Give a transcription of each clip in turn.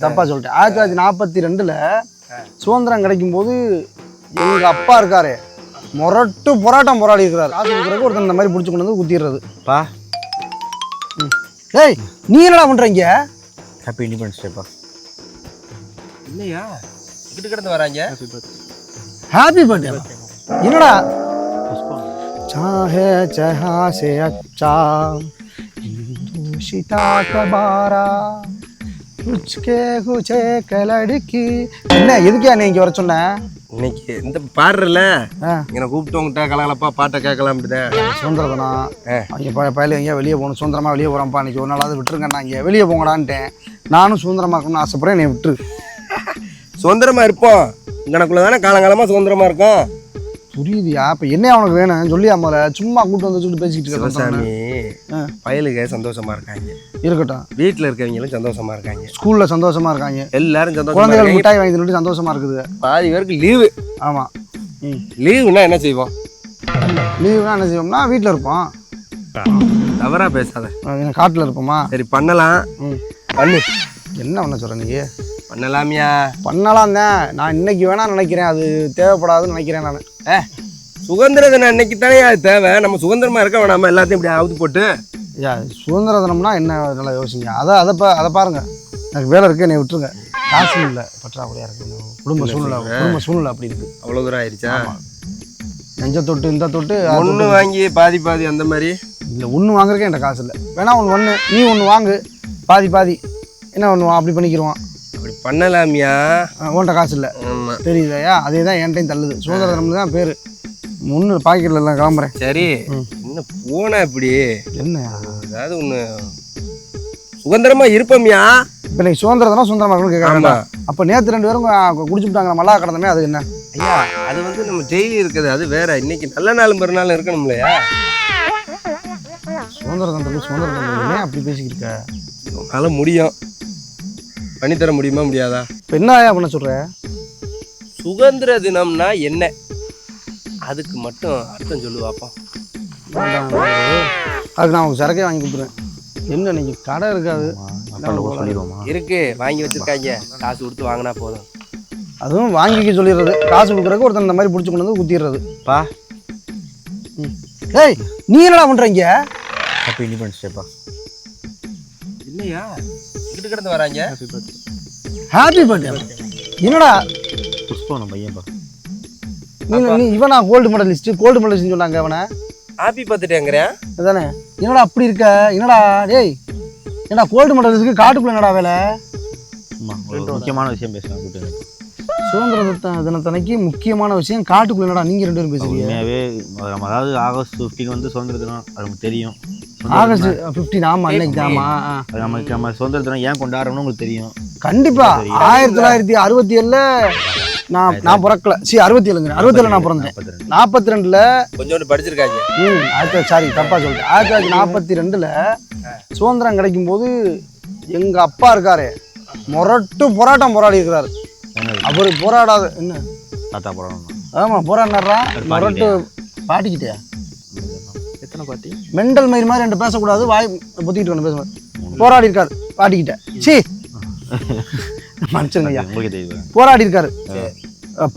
தப்பா சொல்லிட்டேன் ஆயிரத்தி தொள்ளாயிரத்தி நாற்பத்தி ரெண்டுல சுதந்திரம் கிடைக்கும் போது எங்க அப்பா இருக்காரு முரட்டு போராட்டம் போராடி இருக்கிறாரு காசு கொடுக்குறதுக்கு ஒருத்தன் இந்த மாதிரி பிடிச்சி கொண்டு வந்து குத்திடுறது பா ஏய் நீ என்னடா பண்றீங்க ஹாப்பி இண்டிபெண்டன்ஸ் டேப்பா இல்லையா இங்கிட்டு கிடந்து வராங்க ஹாப்பி பர்த்டே என்னடா चाहे जहाँ से अच्छा हिंदुशिता कबारा कुछके कुछे कलड़की என்ன எதுக்கே நீ இங்க வர சொன்ன? இன்னைக்கு இந்த பாடுறல இங்கே கூப்பிட்டு உங்ககிட்ட கலகலப்பா பாட்டை கேட்கலாம் அப்படிதான் சுதந்திர தினம் அவங்க ப பயில எங்கேயா வெளியே போகணும் சுதந்திரமா வெளியே போகிறோம்ப்பா இன்னைக்கு ஒரு நாளாவது விட்டுருங்கண்ணா. இங்கே வெளியே போங்கடான்ட்டேன். நானும் சுதந்திரமா இருக்கணும்னு ஆசைப்படுறேன் நீ விட்டுரு. சுதந்திரமா இருப்போம். இங்கனக்குள்ள தானே காலங்காலமா சுதந்திரமா இருக்கும்? புரியுதுயா? இப்போ என்ன அவனுக்கு வேணும்? சொல்லியா முதல்ல? சும்மா கூட்டு வந்து வச்சுட்டு பேசிக்கிட்டு இருக்கேன் பயலுக சந்தோஷமா இருக்காங்க. இருக்கட்டும். வீட்டில் இருக்கவங்களும் சந்தோஷமா இருக்காங்க. ஸ்கூல்ல சந்தோஷமா இருக்காங்க. எல்லாரும் சந்தோஷமா குழந்தைகள் மிட்டாய் வாங்கி தின்னுட்டு சந்தோஷமா இருக்குது. பாதி பேருக்கு லீவு. ஆமா. லீவுனா என்ன செய்வோம்? லீவுனா என்ன செய்வோம்னா வீட்டில் இருப்போம். தவறா பேசாத. காட்டில் இருப்போமா? சரி பண்ணலாம். பண்ணு. என்ன பண்ண சொல்ற நீ? பண்ணலாமியா? பண்ணலாம் தான் நான் இன்னைக்கு வேணா நினைக்கிறேன். அது தேவைப்படாதுன்னு நினைக்கிறேன் நான். ஏ சுதந்திர தினம் அன்னைக்கு தானே அது தேவை. நம்ம சுதந்திரமா இருக்க வேணாமா? எல்லாத்தையும் இப்படி அவுத்து போட்டு. ஐயா சுதந்திர தினம்னா என்ன நல்லா யோசிங்க. அதை அதை பா அதை பாருங்க. எனக்கு வேலை இருக்கு என்னை விட்டுருங்க. காசு இல்லை. பற்றாக்குறையா இருக்கு. குடும்ப சூழ்நிலை குடும்ப சூழ்நிலை அப்படி இருக்கு. அவ்வளோ தூரம் ஆயிடுச்சா? நெஞ்ச தொட்டு இந்த தொட்டு ஒன்று வாங்கி பாதி பாதி அந்த மாதிரி? இல்லை ஒன்று வாங்குறதுக்கே என்கிட்ட காசு இல்லை. வேணா ஒன்று ஒன்று நீ ஒன்று வாங்கு. பாதி பாதி. என்ன ஒன்று அப்படி பண்ணிக்கிருவான். அப்படி பண்ணலாமியா? உன்கிட்ட காசு இல்லை. தெரியுதாயா அதே தான் என்கிட்டையும் தள்ளுது. சுதந்திர தினம் தான் பேர். முன்னு பாக்கெட்டில் எல்லாம் கிளம்புறேன். சரி. இன்னும் போனா இப்படி? என்ன? அதாவது ஒன்று சுதந்திரமா இருப்போம்யா? இப்போ நீ சுதந்திர தினம் சுதந்திரமா இருக்கணும்னு கேட்குறாங்க அப்போ நேற்று ரெண்டு பேரும் குடிச்சுட்டாங்க மல்லா கடந்தமே அது என்ன? ஐயா அது வந்து நம்ம டெய்லி இருக்குது அது வேற. இன்னைக்கு நல்ல நாள் மறுநாள் இருக்கணும் இல்லையா சுதந்திர தினத்துக்கு சுதந்திர தினம் ஏன் அப்படி பேசிக்கிட்டு இருக்க? உங்களால முடியும். பண்ணித்தர முடியுமா முடியாதா? இப்போ என்ன பண்ண சொல்கிற சுதந்திர தினம்னா என்ன? அதுக்கு மட்டும் அர்த்தம் சொல்லு பார்ப்போம் அதுக்கு நான் உங்களுக்கு சரக்கே வாங்கி கொடுத்துருவேன். என்ன இன்னைக்கு கடை இருக்காது. சொல்லிடுவோமா? இருக்கு வாங்கி வச்சிருக்காங்க. காசு கொடுத்து வாங்கினா போதும். அதுவும் வாங்கிக்க சொல்லிடுறது. காசு கொடுக்குறதுக்கு ஒருத்தன் இந்த மாதிரி பிடிச்சி கொண்டு வந்து குத்திடுறது. பா. ஏய் நீ என்னடா பண்ணுறீங்க ஹாப்பி இண்டிபெண்டன்ஸ் டேப்பா இல்லையா? இங்கிட்டு கிடந்து வராங்க? ஹாப்பி பர்த்டே என்னடா? புஷ்பம் நம்ம பையன்ப்பா நீ நீ இவனா கோல்டு மெடலிஸ்ட் கோல்டு மெடலிஸ்ட்னு சொன்னாங்க அவனை. ஹாப்பி பார்த்துட்டேங்கிறேன் அதானே. என்னடா அப்படி இருக்க? என்னடா? டேய் என்னடா கோல்டு மெடலிஸ்ட்க்கு காட்டுக்குள்ள என்னடா வேலை? முக்கியமான விஷயம் பேசலாம் கூட்டு சுதந்திர தின தினத்தன்னைக்கு முக்கியமான விஷயம் காட்டுக்குள்ள என்னடா நீங்க ரெண்டு பேரும் நம்ம அதாவது ஆகஸ்ட் ஃபிஃப்டீன் வந்து சுதந்திர தினம் அது நமக்கு தெரியும். ஆகஸ்ட் ஃபிஃப்டீன் ஆமா அன்னைக்கு ஆமா நமக்கு நம்ம சுதந்திர தினம் ஏன் கொண்டாடுறோம்னு உங்களுக்கு தெரியும். கண்டிப்பா. ஆயிரத்தி தொள்ளாயிரத்தி அறுபத்தி ஏழுல நான் நான் பிறக்கல. சி அறுபத்தி ஏழுங்க அறுபத்தி ஏழு நான் பிறந்தேன். நாற்பத்தி ரெண்டு. நாற்பத்தி ரெண்டுல கொஞ்சோண்டு படிச்சிருக்காங்க. ம் ஆயிரத்தி சாரி தப்பா சொல்லிட்டேன். ஆயிரத்தி தொள்ளாயிரத்தி நாற்பத்தி ரெண்டுல சுதந்திரம் கிடைக்கும் போது எங்க அப்பா இருக்காரு. முரட்டு போராட்டம் போராடி இருக்கிறாரு? அவர் போராடாத என்ன? தாத்தா படம் ஆமா போராடினாரா முரட்டு பாட்டிக்கிட்டே எத்தனை பாட்டி. மெண்டல் மயிர் மாதிரி ரெண்டு பேசக்கூடாது வாய் பொத்திக்கிட்டு ஒன்று பேச போராடி இருக்காரு பாட்டிக்கிட்ட. சி மனுஷங்க ஐயா. போராடி இருக்காரு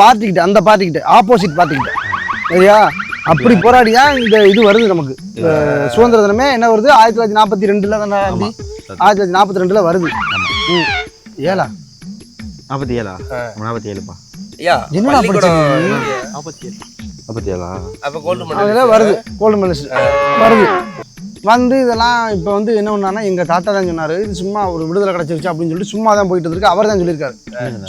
பார்ட்டிக்கிட்ட அந்த பார்ட்டிக்கிட்ட ஆப்போசிட் பார்ட்டிக்கிட்ட சரியா? அப்படி போராடியா இந்த இது வருது நமக்கு? சுதந்திர தினமே என்ன வருது? ஆயிரத்தி தொள்ளாயிரத்தி நாற்பத்தி ரெண்டுல தானே அப்படி ஆயிரத்தி தொள்ளாயிரத்தி நாற்பத்தி ரெண்டுல வருது. ஏலா. நாற்பத்தி ஏழா? நாற்பத்தி ஏழுப்பா. என்னடா நாற்பத்தி ஏழு. ஏழா அப்ப கோல்டு மெடல் அதில் வருது. கோல்டு மெடலிஸ்ட் வருது. வந்து இதெல்லாம் இப்போ வந்து என்ன பண்ணாருன்னா எங்கள் தாத்தா தான் சொன்னார் இது சும்மா ஒரு விடுதலை கிடச்சிருச்சு அப்படின்னு சொல்லிட்டு சும்மா தான் போயிட்டு இருக்கு அவர் தான் சொல்லியிருக்காரு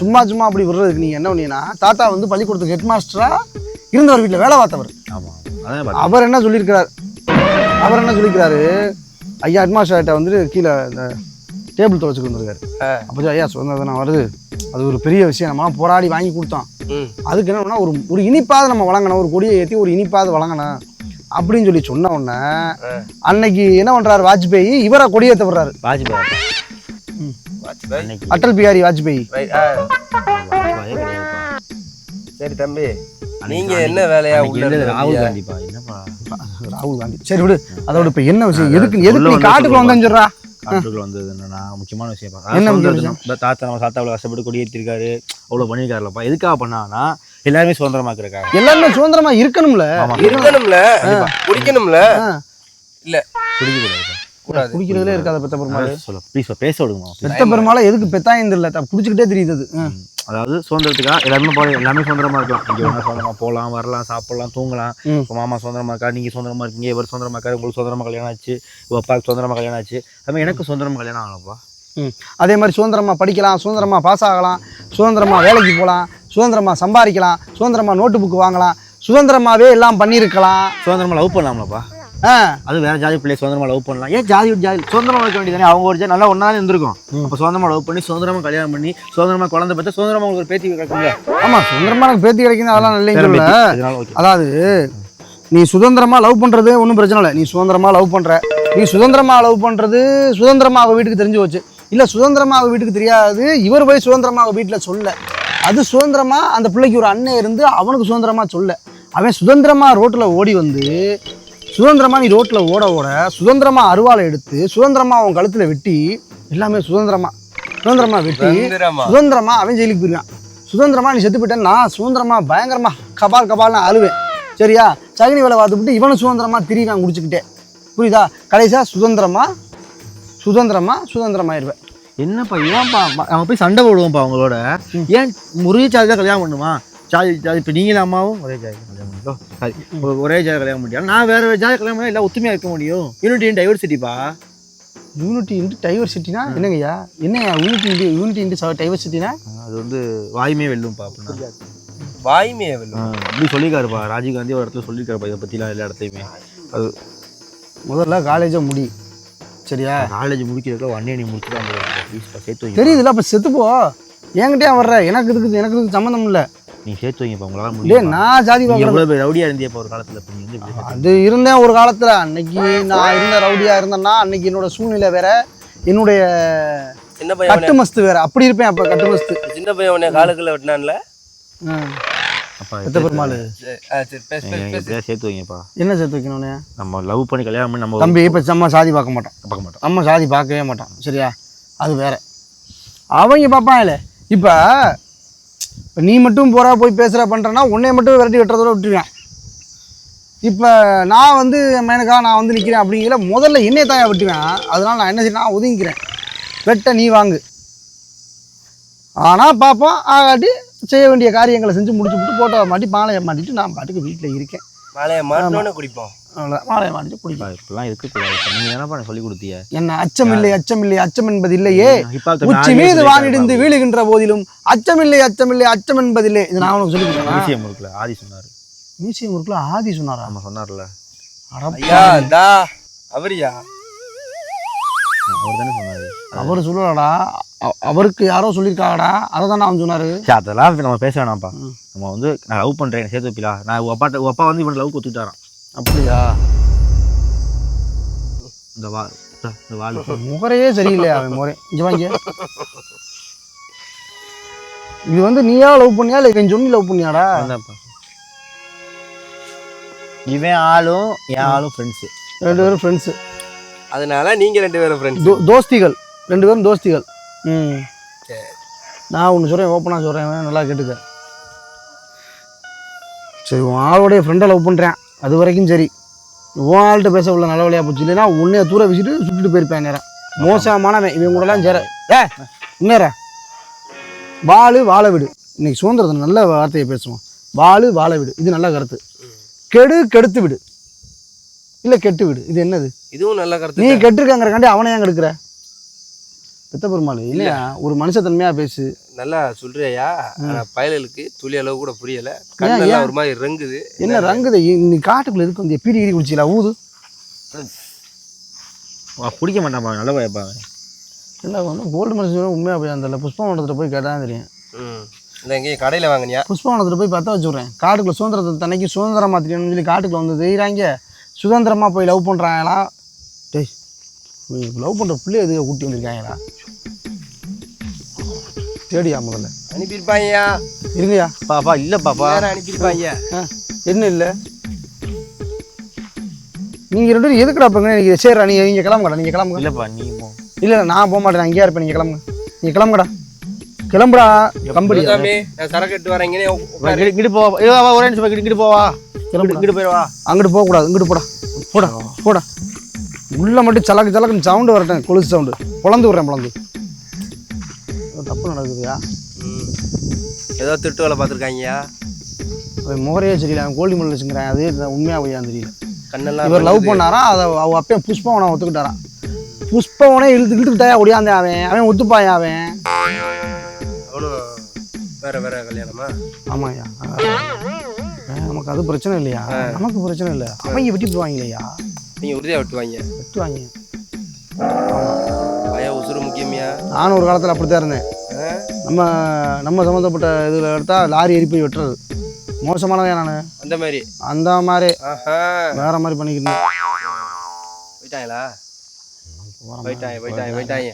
சும்மா சும்மா அப்படி விடுறதுக்கு நீங்கள் என்ன பண்ணீங்கன்னா தாத்தா வந்து பள்ளிக்கூடத்துக்கு ஹெட் மாஸ்டராக இருந்தவர் வீட்டில் வேலை பார்த்தவர். அவர் என்ன சொல்லியிருக்கிறார்? அவர் என்ன சொல்லியிருக்கிறாரு? ஐயா ஹெட் மாஸ்டர்கிட்ட வந்துட்டு கீழே இந்த டேபிள் துவச்சிட்டு வந்திருக்காரு. அப்போ ஐயா சுதந்திர தினம் வருது. அது ஒரு பெரிய விஷயம். நம்மலாம் போராடி வாங்கி கொடுத்தோம். அதுக்கு என்ன பண்ணா, ஒரு ஒரு இனிப்பாவது நம்ம வழங்கணும். ஒரு கொடியை ஏற்றி ஒரு இனிப்பாவது வழங்கணும். அப்படின்னு சொல்லி சொன்ன உடனே அன்னைக்கு என்ன பண்றாரு வாஜ்பேயி? இவரை கொடியேற்ற விடுறாரு. வாஜ்பாய். அட்டல் பிஹாரி வாஜ்பேயி. சரி தம்பி. நீங்க என்ன வேலையா ராகுல் என்னப்பா? ராகுல் காந்தி. சரி விடு. அதோட இப்போ என்ன விஷயம்? எதுக்கு எதுக்கு நீ காட்டுக்குள்ள சொல்லுப்பா. காட்டுக்குள்ள வந்தது என்னன்னா முக்கியமான விஷயம். என்ன தாத்தா நம்ம தாத்தா அவ்வளோ கஷ்டப்பட்டு கொடியேற்றிருக்காரு அவ்வளோ பண்ணியிருக்காருலப்பா எதுக்காக பண்ணாங்கன்னா எல்லாருமே சுதந்திரமாக்குறக்காக எல்லாருமே சுதந்திரமா இருக்கணும்ல? இருக்கணும்ல குடிக்கணும்ல. இல்ல. குடிக்கக்கூடாது. கூடாது குடிக்கிறதுலே இருக்காத பெத்த பெருமாள். சொல்ல ப்ளீஸ் பேச விடுங்க பெத்த பெருமாளை எதுக்கு பெத்தாயிருந்து இல்ல குடிச்சுக்கிட்டே தெரியுது அது. அதாவது சுதந்திரத்துக்காக எல்லாருமே போல எல்லாமே சுதந்திரமா இருக்கலாம். இங்கே வேணா சுதந்திரமா போகலாம் வரலாம் சாப்பிடலாம் தூங்கலாம். இப்போ மாமா சுதந்திரமா இருக்கா நீங்க சுதந்திரமா இருக்கீங்க இவர் சுதந்திரமா இருக்காரு உங்களுக்கு சுதந்திரமா கல்யாணம் ஆச்சு உங்க அப்பாவுக்கு சுதந்திரமா கல்யாணம் ஆச்சு. அதுமாதிரி எனக்கு சுதந்திரமா கல்யாணம் ஆகலப்பா. அதே மாதிரி சுதந்திரமா படிக்கலாம் சுதந்திரமா பாஸ் ஆகலாம் சுதந்திரமா வேலைக்கு போகலாம் சுதந்திரமா சம்பாதிக்கலாம் சுதந்திரமா நோட்டு புக் வாங்கலாம் சுதந்திரமாவே எல்லாம் பண்ணியிருக்கலாம். சுதந்திரமா லவ் பண்ணலாம்லப்பா. அது வேற ஜாதி பிள்ளை சுதந்திரமா லவ் பண்ணலாம். ஏன் ஜாதி ஜாதி? சுதந்திரமா இருக்க வேண்டியதானே அவங்க ஒரு ஜாதி. நல்லா ஒன்றா இருந்திருக்கும். அப்போ சுதந்திரமா லவ் பண்ணி சுதந்திரமா கல்யாணம் பண்ணி சுதந்திரமா குழந்தை பெற்று சுதந்திரமா உங்களுக்கு ஒரு பேத்தி கிடைக்குங்க ஆமா சுதந்திரமா எனக்கு பேத்தி கிடைக்குது அதெல்லாம் நல்ல அதாவது நீ சுதந்திரமா லவ் பண்றது ஒன்றும் பிரச்சனை இல்லை. நீ சுதந்திரமா லவ் பண்ற. நீ சுதந்திரமா லவ் பண்றது சுதந்திரமா அவ வீட்டுக்கு தெரிஞ்சு போச்சு. இல்ல சுதந்திரமா அவ வீட்டுக்கு தெரியாது. இவர் போய் சுதந்திரமா அவ வீட்டுல சொல்ல. அது சுதந்திரமா அந்த பிள்ளைக்கு ஒரு அண்ணன் இருந்து அவனுக்கு சுதந்திரமா சொல்ல. அவன் சுதந்திரமா ரோட்ல ஓடி வந்து சுதந்திரமா நீ ரோட்ல ஓட ஓட சுதந்திரமா அருவாளை எடுத்து சுதந்திரமா அவன் கழுத்துல வெட்டி எல்லாமே சுதந்திரமா. சுதந்திரமா வெட்டி சுதந்திரமா. சுதந்திரமா அவன் ஜெயிலுக்கு போயிருவான் சுதந்திரமா நீ செத்து போயிட்டேன் நான் சுதந்திரமா பயங்கரமா கபால் கபால்னு அழுவேன். சரியா? சகனி வேலை பார்த்துவிட்டு இவனும் சுதந்திரமா திரிவான் குடிச்சுக்கிட்டே புரியுதா? கடைசியா சுதந்திரமா சுதந்திரமா சுதந்திரமாயிருவேன் என்னப்பா ஏன்ப்பா நம்ம போய் சண்டை போடுவோம்ப்பா அவங்களோட? ஏன் ஒரே ஜாதி தான் கல்யாணம் பண்ணுமா? ஜாதி ஜாதி இப்போ நீங்களும் அம்மாவும் ஒரே பண்ணுறோம் சாரி. ஒரே ஜாதி கல்யாணம் பண்ணியா நான் வேற வேற ஜாதி கல்யாணம் எல்லாம் ஒத்துமையாக இருக்க முடியும்? யூனிட்டி இன் டைவர்சிட்டிப்பா யூனிட்டி இன்ட்டு டைவர்சிட்டினா என்னங்கய்யா? என்னய்யா யூனிட்டி இன்ட்டு யூனிட்டி இன்ட்டு டைவர்சிட்டினா அது வந்து வாயுமே வெல்லும்ப்பா அப்படின்னா வாய்மையே வெல்லும். அப்படி சொல்லியிருக்காருப்பா ராஜீவ் காந்தி ஒரு இடத்துல சொல்லியிருக்காருப்பா இதை பற்றிலாம் எல்லா இடத்துலையுமே. அது முதல்ல காலேஜை முடி. சரியா? காலேஜ் முடிக்கிறதுக்குள்ள ஒன் நீ முடிச்சுட்டு வந்து ப்ளீஸ்ப்பா சேர்த்து வைங்க. தெரியுதுல அப்போ செத்துப்போ. என்கிட்டயே வர்ற எனக்கு இதுக்கு எனக்கு இதுக்கு சம்மந்தம் இல்லை. நீ சேர்த்து உங்களால் டே முடியும்? நான் ஜாதி எவ்வளோ பேர் ரவுடியாக இருந்தியப்பா ஒரு காலத்தில் இப்போ அது இருந்தேன் ஒரு காலத்துல. அன்னைக்கு நான் இருந்த ரவுடியா இருந்தேன்னா அன்னைக்கு என்னோட சூழ்நிலை வேற. என்னுடைய சின்ன பையன் கட்டு மஸ்து வேற. அப்படி இருப்பேன் அப்ப கட்டு மஸ்து. சின்ன பையன் உன்னை காலுக்குள்ள வெட்டினான்ல? சேர்த்து வைங்கப்பா. என்ன சேர்த்து வைக்கணும்னு நம்ம லவ் பண்ணி கல்யாணம் பண்ணி நம்ம தம்பி இப்ப நம்ம சாதி பார்க்க மாட்டோம். பார்க்க மாட்டோம். நம்ம சாதி பார்க்கவே மாட்டோம். சரியா? அது வேற. அவங்க பார்ப்பாங்கல்ல இப்ப இப்ப நீ மட்டும் போறா போய் பேசுற பண்றேன்னா உன்னை மட்டும் விரட்டி வெட்டுறதோட விட்டுருவேன். இப்போ நான் வந்து மேனக்கா நான் வந்து நிற்கிறேன் அப்படிங்கிற முதல்ல என்னைய தாயா வெட்டுவேன். அதனால நான் என்ன செய்யணும் நான் ஒதுங்கிக்கிறேன். வெட்ட நீ வாங்கு. ஆனால் பார்ப்போம் ஆகாட்டி செய்ய வேண்டிய காரியங்களை செஞ்சு முடிச்சு விட்டு போட்டோ மாட்டி மாலையை மாட்டிட்டு நான் பாட்டுக்கு வீட்டில் இருக்கேன். மாலையை மாட்டினோன்னு குடிப்போம். அவ்வளோதான் மாலையை குடிப்பேன் அப்பா, இப்படிலாம் இருக்கக்கூடாது. இப்ப நீங்க என்னப்பா எனக்கு சொல்லி கொடுத்தீங்க? என்ன அச்சமில்லை அச்சமில்லை அச்சம் என்பது இல்லையே ஹிப்ஹாப் தம்பி உச்சி மீது. வானிடிந்து வீழுகின்ற போதிலும் அச்சமில்லை அச்சமில்லை அச்சம் என்பதில்லை இது நான் உனக்கு சொல்லி கொடுத்தேனா விஷயம் இருக்குல்ல ஆதி சொன்னாரு. மியூசியம் இருக்குல்ல ஆதி சொன்னாரா? நம்ம சொன்னார்ல. ஐயா தா அவரியா? அவர் தானே சொன்னாரு. அவரு சொல்லலடா. அவருக்கு யாரோ சொல்லியிருக்காங்கடா. அதை தான் அவன் சொன்னாரு. அதெல்லாம் நம்ம பேச வேணாம்ப்பா. நம்ம வந்து நான் லவ் பண்றேன் என்னை சேர்த்து வைப்பிலா நான் உங்க அப்பாட்ட உங்க அப்பா வந்து இவன் லவ் கொடுத்துட்டாரான் அப்படியா? இந்த வா இந்த வாழ் முகரையே சரியில்லையா அவன் முறை இங்க வாங்க. இது வந்து நீயா லவ் பண்ணியா இல்லை இவன் சொல்லி லவ் பண்ணியாடா? இவன் ஆளும் என் ஆளும் ஃப்ரெண்ட்ஸு ரெண்டு பேரும் ஃப்ரெண்ட்ஸு அதனால நீங்க ரெண்டு பேரும் ஃப்ரெண்ட்ஸ் தோ தோஸ்திகள். ரெண்டு பேரும் தோஸ்திகள். ம். சரி. நான் ஒன்று சொல்கிறேன் ஓப்பனாக சொல்கிறேன் நல்லா கேட்டுக்க. சரி உன் ஆளோடைய ஃப்ரெண்டை லவ் பண்ணுறேன் அது வரைக்கும் சரி. உன் ஆள்கிட்ட பேச உள்ள நல்ல வழியாக போச்சு. இல்லைன்னா உன்னைய தூர வச்சுட்டு சுட்டுட்டு போயிருப்பேன் நேரம் மோசமானவன். இவன் கூடலாம் சேர. ஏ இன்னேற வாழு வாழ விடு. இன்னைக்கு சுதந்திரத்தை நல்ல வார்த்தையை பேசுவோம். வாழு வாழ விடு. இது நல்ல கருத்து. கெடு கெடுத்து விடு. இல்லை கெட்டு விடு. இது என்னது? இதுவும் நல்ல நீ கருத்து கெட்டிருக்காங்கிறக்காண்டி அவனை ஏன் கெடுக்கிற? பெத்த பெருமாள் இல்லையா? ஒரு மனுஷத்தன்மையா பேசு. நல்லா சொல்றியா பயலுக்கு துளி அளவு கூட புரியல. கண்ணெல்லாம் ஒரு மாதிரி ரெங்குது. என்ன ரங்குது? நீ காட்டுக்குள்ள இருக்கு வந்து பீடி கீடி குடிச்சில ஊது. பிடிக்க மாட்டான்ப்பா நல்ல பயப்பா என்ன ஒன்றும் கோல்டு மனுஷன் உண்மையாக போய் அந்த புஷ்பவனத்தில் போய் கேட்டால் தெரியும். ம். இந்த எங்கேயும் கடையில வாங்கினியா? புஷ்பவனத்தில் போய் பற்ற வச்சுடுறேன். காட்டுக்குள்ள சுதந்திரத்தை தன்னைக்கு சுதந்திரமா தெரியணும்னு சொல்லி காட்டுக்குள்ள வந்து தெரியுறாங்க சுதந்திரமா போய் லவ் பண்ணுறாங்களா டேய் லவ் பண்ணுற பிள்ளைய எதுக்கு கூட்டி வந்திருக்காங்களா? தேடியா முதல்ல? அனுப்பியிருப்பாங்கயா இருங்கய்யா. பாப்பா இல்ல பாப்பா. அனுப்பியிருப்பாங்க என்ன இல்லை? நீங்கள் ரெண்டு பேரும் எதுக்குடா இப்போ நினைக்கிறீங்க சரிடா நீங்கள் நீங்கள் கிளம்புங்கடா நீங்கள் கிளம்புங்க. இல்லப்பா நீ போ. இல்லை நான் போக மாட்டேன். அங்கேயே இருப்பேன் நீங்கள் கிளம்புங்க. நீ கிளம்புடா கிளம்புடா கம்பெனி சரக்கு எடுத்து வரேன். இங்கிட்டு போவா. இதோ வா, ஒரே நிமிஷம் இங்கிட்டு போவா. கிளம்புடா. இங்கிட்டு போயிடுவா அங்கிட்டு போகக்கூடாது இங்கிட்டு போடா. போடா போடா. உள்ள மட்டும் சலக்கு சலக்குன்னு சவுண்டு வரட்டும் கொலுசு சவுண்டு பொழந்து விட்றேன் பொழந்து. ஏதோ தப்பு நடக்குதுயா? ம். ஏதோ திருட்டு வேலை பார்த்துருக்காங்கயா அவன் முகரையே சரியில்லை அவன் கோல்டி மல்ல வச்சுங்கிறான் அது உண்மையாக பொய்யான்னு தெரியல. கண்ணெல்லாம் இவர் லவ். பண்ணாரா? அதை அவ அப்பயும் புஷ்பவனை ஒத்துக்கிட்டாரான் புஷ்பவனே இழுத்து இழுத்துக்கிட்டாயா ஒடியாந்தேன் அவன்? அவன் ஒத்துப்பாயா அவன்? அவனும் வேற வேற கல்யாணமா? ஆமாய்யா. ஆ, நமக்கு அது பிரச்சனை இல்லையா? நமக்கு பிரச்சனை இல்லை. அவங்க வெட்டி போடுவாங்க இல்லையா நீங்க உறுதியா விட்டுவாங்க வெட்டுவாங்க உசுறு முக்கியமியா? நானும் ஒரு காலத்தில் அப்படி தான் இருந்தேன்? நம்ம நம்ம சம்மந்தப்பட்ட இதில் எடுத்தால் லாரி ஏறி போய் வெட்டுறது மோசமானதான் நான்? அந்த மாதிரி. அந்த மாதிரி. வேற மாதிரி பண்ணிக்கிட்டு போயிட்டாங்களா? போயிட்டாங்க போயிட்டாங்க போயிட்டாங்க.